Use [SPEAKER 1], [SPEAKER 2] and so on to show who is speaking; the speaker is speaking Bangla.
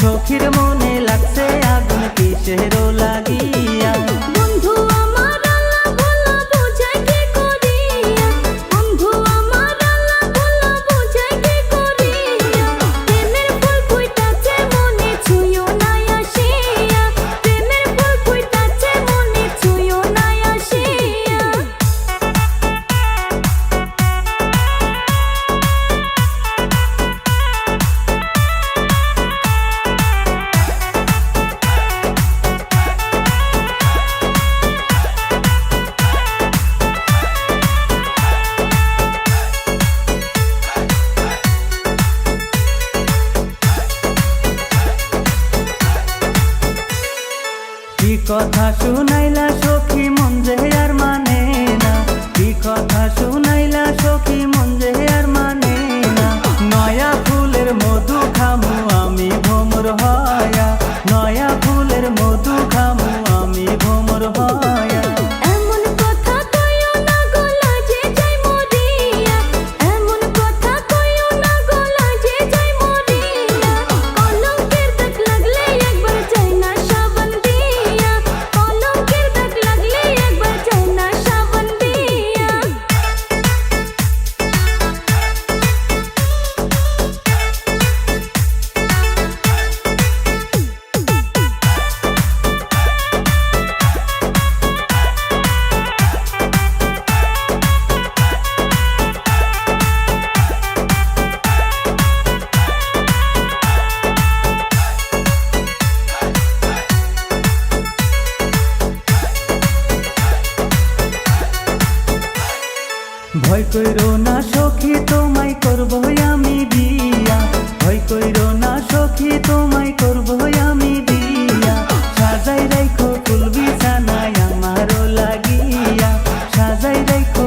[SPEAKER 1] সখীর মনে কথা শুনাইলা ভয় কইরো না সখী, তোমায় করব আমি বিয়া। ভয় কইরো না সখী, তোমায় করব আমি বিয়া। সাজাই রাখো তুলবি জানাই আমারও লাগিয়া। সাজাই রাখো